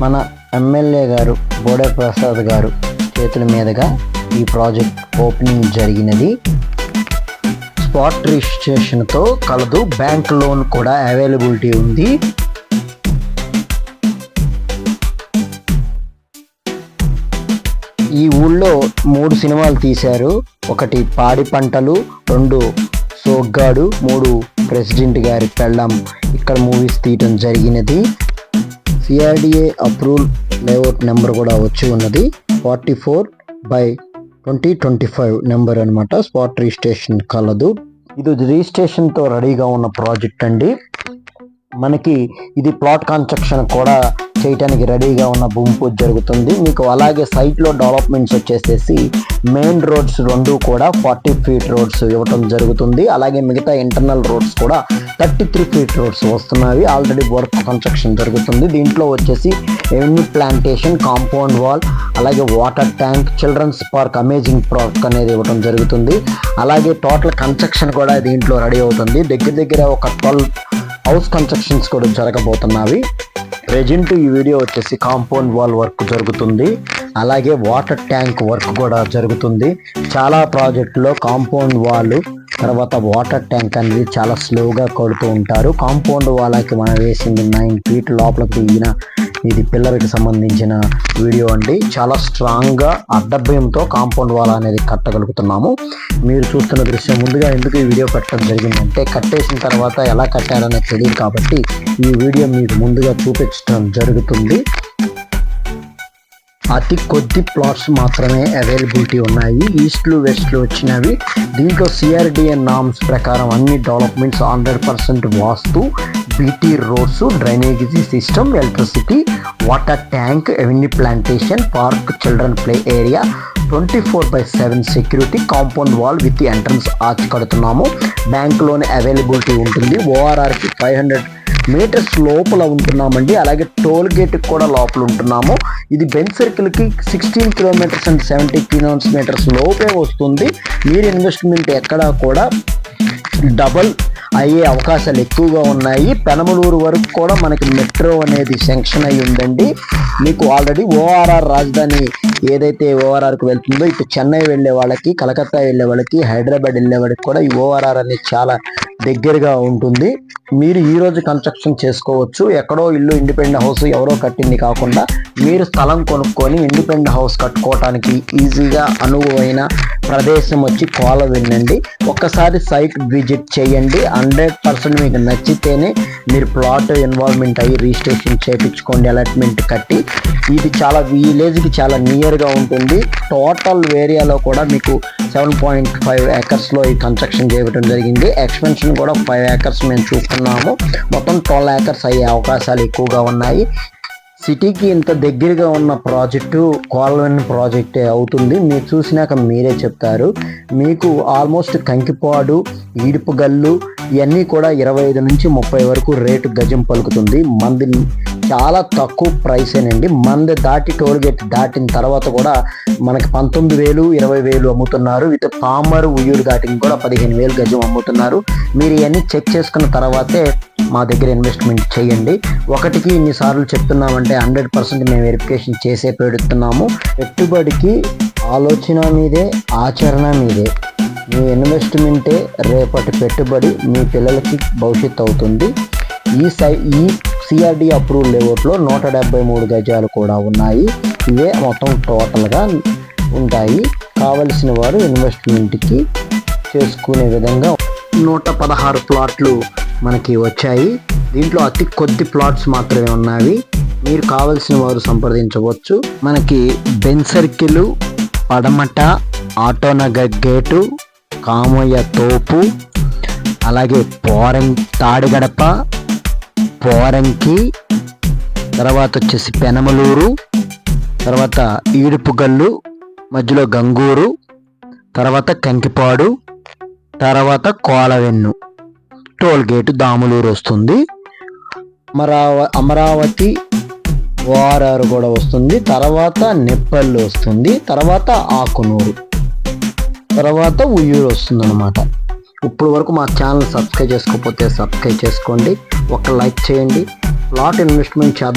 మన ఎమ్మెల్యే గారు బోడే ప్రసాద్ గారు చేతుల మీదుగా ఈ ప్రాజెక్ట్ ఓపెనింగ్ జరిగినది. స్పాట్ రిజిస్ట్రేషన్తో కలదు బ్యాంక్ లోన్ కూడా అవైలబిలిటీ ఉంది. ఈ ఊళ్ళో మూడు సినిమాలు తీశారు. ఒకటి పాడి పంటలు రెండు సోగ్గాడు మూడు ప్రెసిడెంట్ గారి పెళ్ళం. ఇక్కడ మూవీస్ తీయటం జరిగినది. సిఆర్డిఏ అప్రూవల్ లేఅవుట్ నెంబర్ కూడా వచ్చి ఉన్నది. Forty four by twenty twenty five number అనమాట స్పాట్ రిజిస్ట్రేషన్ కలదు. ఇది రిజిస్ట్రేషన్తో రెడీగా ఉన్న ప్రాజెక్ట్ అండి. మనకి ఇది ప్లాట్ కన్స్ట్రక్షన్ కూడా చేయటానికి రెడీగా ఉన్న భూమి పూజ జరుగుతుంది. మీకు అలాగే సైట్లో డెవలప్మెంట్స్ వచ్చేసేసి మెయిన్ రోడ్స్ రెండు కూడా ఫార్టీ ఫీట్ రోడ్స్ ఇవ్వటం జరుగుతుంది. అలాగే మిగతా ఇంటర్నల్ రోడ్స్ కూడా థర్టీ త్రీ ఫీట్ రోడ్స్ వస్తున్నాయి. ఆల్రెడీ వర్క్ కన్స్ట్రక్షన్ జరుగుతుంది. దీంట్లో వచ్చేసి ఎన్ని ప్లాంటేషన్ కాంపౌండ్ వాల్ అలాగే water tank children's park amazing park అనేది ఇవ్వడం జరుగుతుంది. అలాగే టోటల్ కన్స్ట్రక్షన్ కూడా దీంట్లో రెడీ అవుతుంది. దగ్గర దగ్గర ఒక ట్వెల్వ్ హౌస్ కన్స్ట్రక్షన్స్ కూడా జరగబోతున్నాయి. ప్రజెంట్ ఈ వీడియో వచ్చేసి కాంపౌండ్ వాల్ వర్క్ జరుగుతుంది. అలాగే వాటర్ ట్యాంక్ వర్క్ కూడా జరుగుతుంది. చాలా ప్రాజెక్టులో కాంపౌండ్ వాల్ తర్వాత వాటర్ ట్యాంక్ అనేది చాలా స్లోగా కొడుతూ ఉంటారు. కాంపౌండ్ వాళ్ళకి మనం వేసింది నైన్ ఫీట్ లోపలికి దిగిన ఇది పిల్లర్కి సంబంధించిన వీడియో అండి. చాలా స్ట్రాంగ్గా అడ్డభయంతో కాంపౌండ్ వాల్ అనేది కట్టగలుగుతున్నాము. మీరు చూస్తున్న దృశ్యం ముందుగా ఎందుకు ఈ వీడియో కట్టడం జరిగిందంటే కట్టేసిన తర్వాత ఎలా కట్టారనేది తెలియదు కాబట్టి ఈ వీడియో మీకు ముందుగా చూపించడం జరుగుతుంది. అతి కొద్ది ప్లాట్స్ మాత్రమే అవైలబిలిటీ ఉన్నాయి. ఈస్ట్లు వెస్ట్లు వచ్చినవి. దీంట్లో సిఆర్డిఎన్ నామ్స్ ప్రకారం అన్ని developments hundred percent vastu BT roads drainage system electricity water tank avenue plantation park children play area twenty four by seven security compound wall with entrance arch కడుతున్నాము. బ్యాంకులోనే అవైలబిలిటీ ఉంటుంది. ఓఆర్ఆర్కి five hundred metres లోపల ఉంటున్నామండి. అలాగే toll గేట్కి కూడా లోపల ఉంటున్నాము. ఇది bench సర్కిల్కి sixteen kilometres and seventy kilometres లోపే వస్తుంది. మీరు ఇన్వెస్ట్మెంట్ ఎక్కడా కూడా డబల్ అయ్యే అవకాశాలు ఎక్కువగా ఉన్నాయి. పెనమలూరు వరకు కూడా మనకి మెట్రో అనేది శాంక్షన్ అయి ఉందండి. మీకు ఆల్రెడీ ఓఆర్ఆర్ రాజధాని ఏదైతే ఓఆర్ఆర్కి వెళ్తుందో ఇటు చెన్నై వెళ్ళే వాళ్ళకి కలకత్తా వెళ్ళే వాళ్ళకి హైదరాబాద్ వెళ్ళే వాళ్ళకి కూడా ఈ ఓఆర్ఆర్ అనేది చాలా దగ్గరగా ఉంటుంది. మీరు ఈరోజు కన్స్ట్రక్షన్ చేసుకోవచ్చు. ఎక్కడో ఇల్లు ఇండిపెండెంట్ హౌస్ ఎవరో కట్టింది కాకుండా మీరు స్థలం కొనుక్కొని ఇండిపెండెంట్ హౌస్ కట్టుకోవటానికి ఈజీగా అనువైన ప్రదేశం వచ్చి కోల వినండి. ఒక్కసారి సైట్ విజిట్ చేయండి. హండ్రెడ్ పర్సెంట్ మీకు నచ్చితేనే మీరు ప్లాట్ ఇన్వాల్వ్మెంట్ అయ్యి రిజిస్ట్రేషన్ చేయించుకోండి అలాట్మెంట్ కట్టి. ఇది చాలా విలేజ్కి చాలా నియర్గా ఉంటుంది. టోటల్ ఏరియాలో కూడా మీకు సెవెన్ పాయింట్ ఫైవ్ ఎకర్స్లో ఈ కన్స్ట్రక్షన్ చేయడం జరిగింది. ఎక్స్పెన్షన్ కూడా ఫైవ్ ఏకర్స్ మేము చూస్తున్నాము మొత్తం ట్వెల్వ్ ఏకర్స్ అయ్యే అవకాశాలు ఎక్కువగా ఉన్నాయి. సిటీకి ఇంత దగ్గరగా ఉన్న ప్రాజెక్టు కోల్వెన్ ప్రాజెక్టే అవుతుంది మీరు చూసినాక మీరే చెప్తారు. మీకు ఆల్మోస్ట్ కంకిపాడు ఈడుపుగల్లు ఇవన్నీ కూడా ఇరవై ఐదు నుంచి ముప్పై వరకు రేటు గజం పలుకుతుంది. మంది చాలా తక్కువ ప్రైసేనండి మంది దాటి టోల్ గేట్ దాటిన తర్వాత కూడా మనకి పంతొమ్మిది వేలు ఇరవై వేలు అమ్ముతున్నారు. విత్ పామర్ ఉయ్యూరు దాటిని కూడా పదిహేను వేలు గజం అమ్ముతున్నారు. మీరు ఇవన్నీ చెక్ చేసుకున్న తర్వాతే మా దగ్గర ఇన్వెస్ట్మెంట్ చేయండి. ఒకటికి ఇన్నిసార్లు చెప్తున్నామంటే హండ్రెడ్ పర్సెంట్ మేము వెరిఫికేషన్ చేసే పెడుతున్నాము. పెట్టుబడికి ఆలోచన మీదే ఆచరణ మీదే. మీ ఇన్వెస్ట్మెంటే రేపటి పెట్టుబడి మీ పిల్లలకి భవిష్యత్తు అవుతుంది. ఈ సై ఈ సిఆర్డి అప్రూవల్ లేఅవుట్లో నూట డెబ్బై మూడు గజాలు కూడా ఉన్నాయి. ఇవే మొత్తం టోటల్గా ఉంటాయి. కావలసిన వారు ఇన్వెస్ట్మెంట్కి చేసుకునే విధంగా నూట పదహారు ప్లాట్లు మనకి వచ్చాయి. దీంట్లో అతి కొద్ది ప్లాట్స్ మాత్రమే ఉన్నాయి మీరు కావలసిన వారు సంప్రదించవచ్చు. మనకి బెన్ సర్కిల్ పడమట ఆటోనగర్ గేటు కామయ్య తోపు అలాగే పోరం తాడిగడప పోరంకి తర్వాత వచ్చేసి పెనమలూరు తర్వాత ఈడుపుగల్లు మధ్యలో గంగూరు తర్వాత కంకిపాడు తర్వాత కోలవెన్ను. టోల్ గేటు దాములూరు వస్తుంది. అమరావ అమరావతి ఓఆర్ఆర్ కూడా వస్తుంది. తర్వాత నెప్పల్లి వస్తుంది. తర్వాత ఆకునూరు. తర్వాత ఉయ్యూరు వస్తుంది అనమాట ఇప్పుడు వరకు మా ఛానల్ సబ్స్క్రైబ్ చేసుకోకపోతే సబ్స్క్రైబ్ చేసుకోండి. ఒక లైక్ చేయండి. లాట్ ఇన్వెస్ట్మెంట్ చేద్దాం.